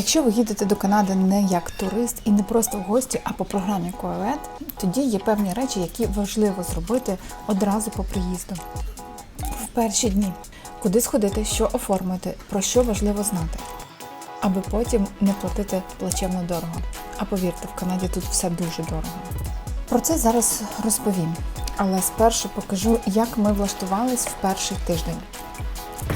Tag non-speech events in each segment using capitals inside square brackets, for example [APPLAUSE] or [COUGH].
Якщо ви їдете до Канади не як турист і не просто в гості, а по програмі Коелет, тоді є певні речі, які важливо зробити одразу по приїзду. В перші дні куди сходити, що оформити, про що важливо знати, аби потім не платити плачевно дорого. А повірте, в Канаді тут все дуже дорого. Про це зараз розповім, але спершу покажу, як ми влаштувались в перший тиждень.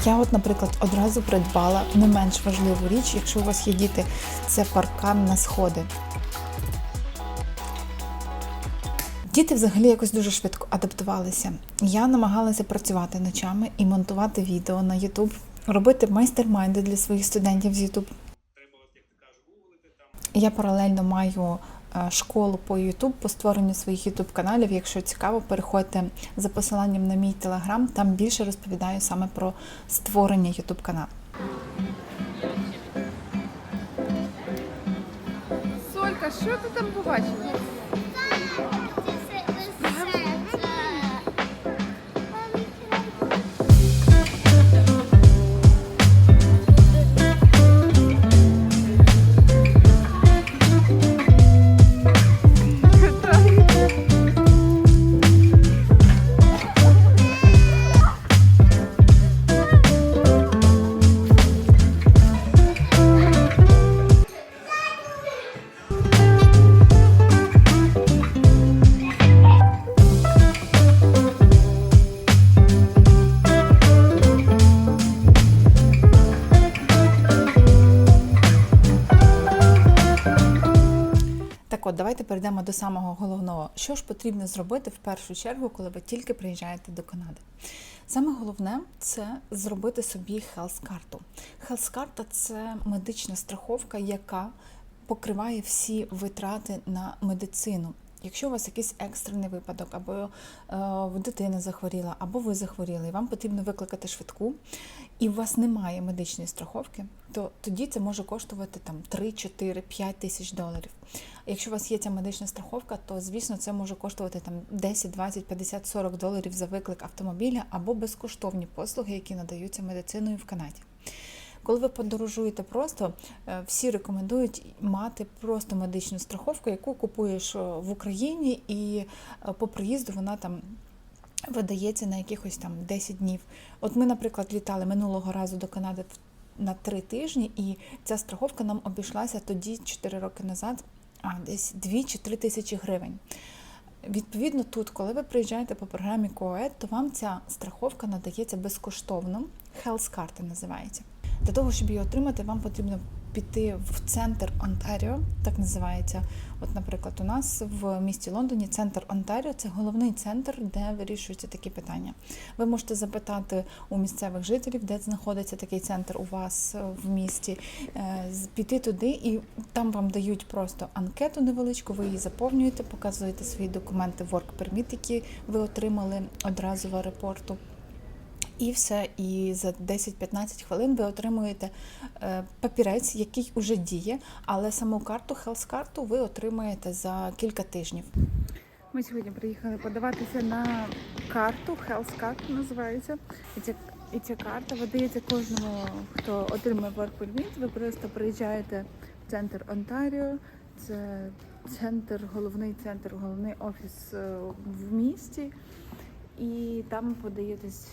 Я, от, наприклад, одразу придбала не менш важливу річ, якщо у вас є діти, це паркан на сходи. Діти взагалі якось дуже швидко адаптувалися. Я намагалася працювати ночами і монтувати відео на YouTube, робити майстер-майнди для своїх студентів з YouTube. Я паралельно маю школу по YouTube по створенню своїх YouTube каналів. Якщо цікаво, переходьте за посиланням на мій телеграм. Там більше розповідаю саме про створення YouTube каналу. Солька, що ти там побачила? От, давайте перейдемо до самого головного. Що ж потрібно зробити в першу чергу, коли ви тільки приїжджаєте до Канади? Саме головне це зробити собі хелс-карту. Хелс-карта це медична страховка, яка покриває всі витрати на медицину. Якщо у вас якийсь екстрений випадок, або е, дитина захворіла, або ви захворіли, і вам потрібно викликати швидку, і у вас немає медичної страховки, то тоді це може коштувати там 3, 4, 5 тисяч доларів. Якщо у вас є ця медична страховка, то звісно це може коштувати там 10, 20, 50, 40 доларів за виклик автомобіля або безкоштовні послуги, які надаються медициною в Канаді. Коли ви подорожуєте просто, е, всі рекомендують мати просто медичну страховку, яку купуєш е, в Україні, і е, по приїзду вона там видається на якихось там 10 днів. От ми, наприклад, літали минулого разу до Канади на 3 тижні, і ця страховка нам обійшлася тоді, 4 роки назад, а десь 2 чи 3 тисячі гривень. Відповідно, тут, коли ви приїжджаєте по програмі КОЕД, то вам ця страховка надається безкоштовно. Health карта називається. Для того, щоб її отримати, вам потрібно піти в центр Онтаріо, так називається. От, наприклад, у нас в місті Лондоні центр Онтаріо це головний центр, де вирішуються такі питання. Ви можете запитати у місцевих жителів, де знаходиться такий центр у вас е, в місті, е, піти туди, і там вам дають просто анкету невеличку, ви її заповнюєте, показуєте свої документи, work permit, які ви отримали одразу в аеропорту. І все, і за 10-15 хвилин ви отримуєте е, папірець, який уже діє, але саму карту, хелс-карту ви отримаєте за кілька тижнів. Ми сьогодні приїхали подаватися на карту, Card називається. І ця, і ця карта видається кожному, хто отримує work permit. Ви просто приїжджаєте в центр Онтаріо. Це центр, головний центр, головний офіс е, в місті. І там подаєтесь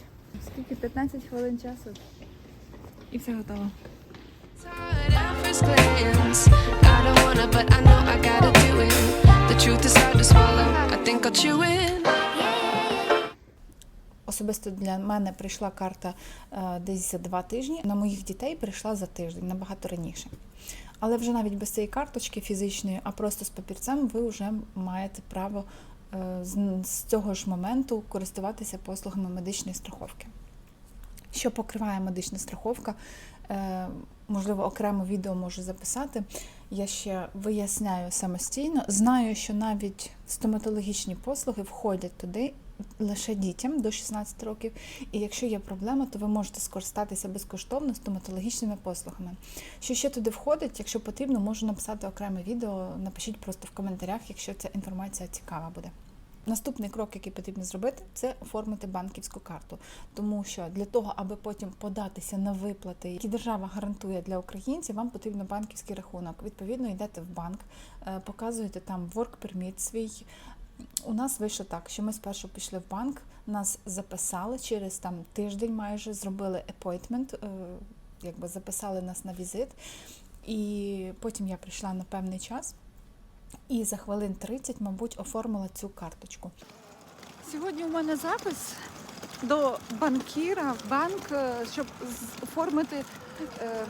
скільки? 15 хвилин часу. І все готово. Особисто для мене прийшла карта е, десь за два тижні. На моїх дітей прийшла за тиждень, набагато раніше. Але вже навіть без цієї карточки фізичної, а просто з папірцем, ви вже маєте право з, з цього ж моменту користуватися послугами медичної страховки. Що покриває медична страховка? Е, можливо, окремо відео можу записати. Я ще виясняю самостійно. Знаю, що навіть стоматологічні послуги входять туди лише дітям до 16 років. І якщо є проблема, то ви можете скористатися безкоштовно стоматологічними послугами. Що ще туди входить, якщо потрібно, можу написати окреме відео. Напишіть просто в коментарях, якщо ця інформація цікава буде. Наступний крок, який потрібно зробити, це оформити банківську карту, тому що для того, аби потім податися на виплати, які держава гарантує для українців, вам потрібен банківський рахунок. Відповідно, йдете в банк, е, показуєте там work permit свій. У нас вийшло так, що ми спершу пішли в банк, нас записали через там тиждень, майже зробили appointment, е, якби записали нас на візит. І потім я прийшла на певний час і за хвилин 30, мабуть, оформила цю карточку. Сьогодні у мене запис до банкіра в банк, е, щоб оформити е,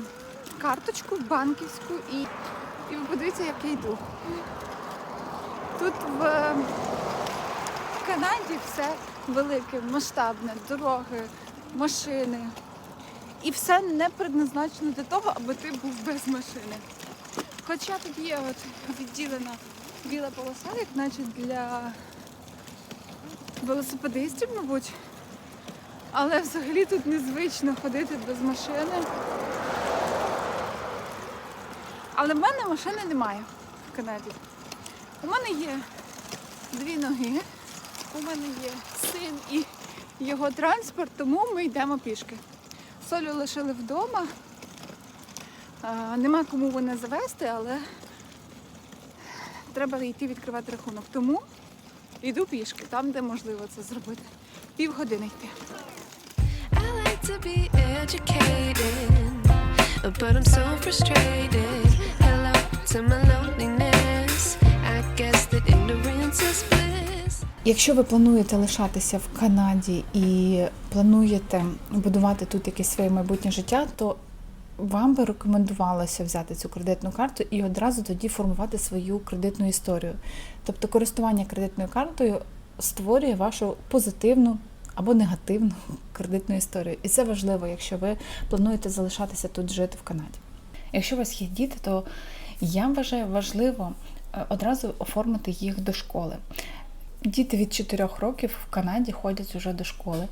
карточку банківську і, і ви подивіться, як я йду. Тут в, в Канаді все велике, масштабне, дороги, машини. І все не предназначено для того, аби ти був без машини. Хоча тут є от відділена біла полоса, як наче для велосипедистів, мабуть. Але взагалі тут незвично ходити без машини. Але в мене машини немає в Канаді. У мене є дві ноги, у мене є син і його транспорт, тому ми йдемо пішки. Солю лишили вдома. Нема кому мене завести, але треба йти відкривати рахунок. Тому Іду пішки, там, де можливо це зробити. Йти. To be educated, but I'm so frustrated. Hello to my loneliness. Якщо ви плануєте лишатися в Канаді і плануєте будувати тут якесь своє майбутнє життя, то вам би рекомендувалося взяти цю кредитну карту і одразу тоді формувати свою кредитну історію. Тобто користування кредитною картою створює вашу позитивну або негативну [LAUGHS] кредитну історію. І це важливо, якщо ви плануєте залишатися тут жити в Канаді. Якщо у вас є діти, то я вважаю важливо одразу оформити їх до школи. Діти від 4 років в Канаді ходять уже до школи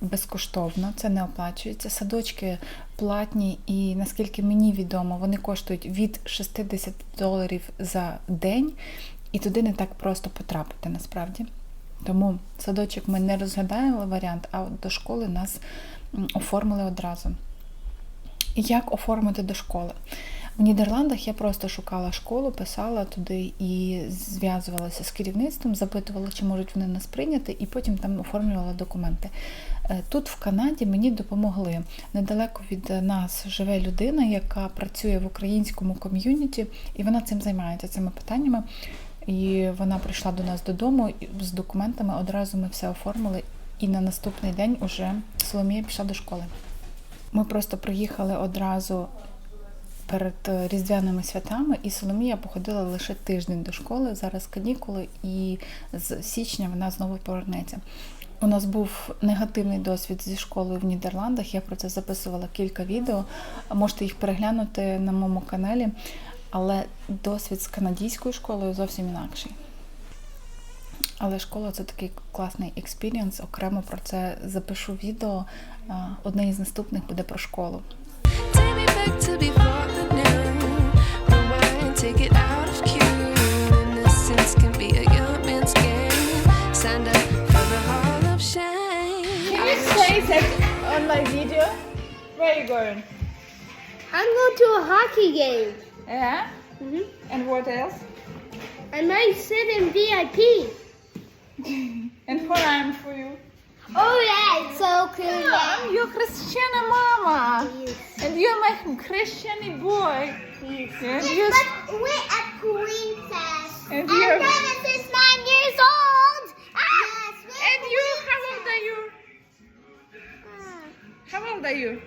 безкоштовно, це не оплачується. Садочки платні, і наскільки мені відомо, вони коштують від 60 доларів за день, і туди не так просто потрапити насправді. Тому садочок ми не розглядаємо варіант, а до школи нас оформили одразу. Як оформити до школи? В Нідерландах я просто шукала школу, писала туди і зв'язувалася з керівництвом, запитувала, чи можуть вони нас прийняти, і потім там оформлювала документи. Е, Тут в Канаді мені допомогли. Недалеко від нас живе людина, яка працює в українському ком'юніті, і вона цим займається цими питаннями. І вона прийшла до нас додому з документами. Одразу ми все оформили. І на наступний день уже Соломія пішла до школи. Ми просто приїхали одразу перед е, різдвяними святами, і Соломія походила лише тиждень до школи. Зараз канікули, і з січня вона знову повернеться. У нас був негативний досвід зі школою в Нідерландах. Я про це записувала кілька відео. Можете їх переглянути на моєму каналі. Але досвід з канадською школою зовсім інакший. Але школа це такий класний експірієнс. Окремо про це запишу відео. Одне із наступних буде про школу. Rewind, take out of cue. Innocence can be a young man's game. Signed up for the hall of shame. I wish on my video? Where are you going? I'm going to a hockey game. Yeah? hmm And what else? I might sit in VIP. [LAUGHS] And what I'm for you? Oh yeah, it's so cool. I'm your Christian mama. And you're my Christian boy. And Yes, we're a princess. And And you're- Dennis is nine years old. Yes, and you how old are you? uh, How old are you?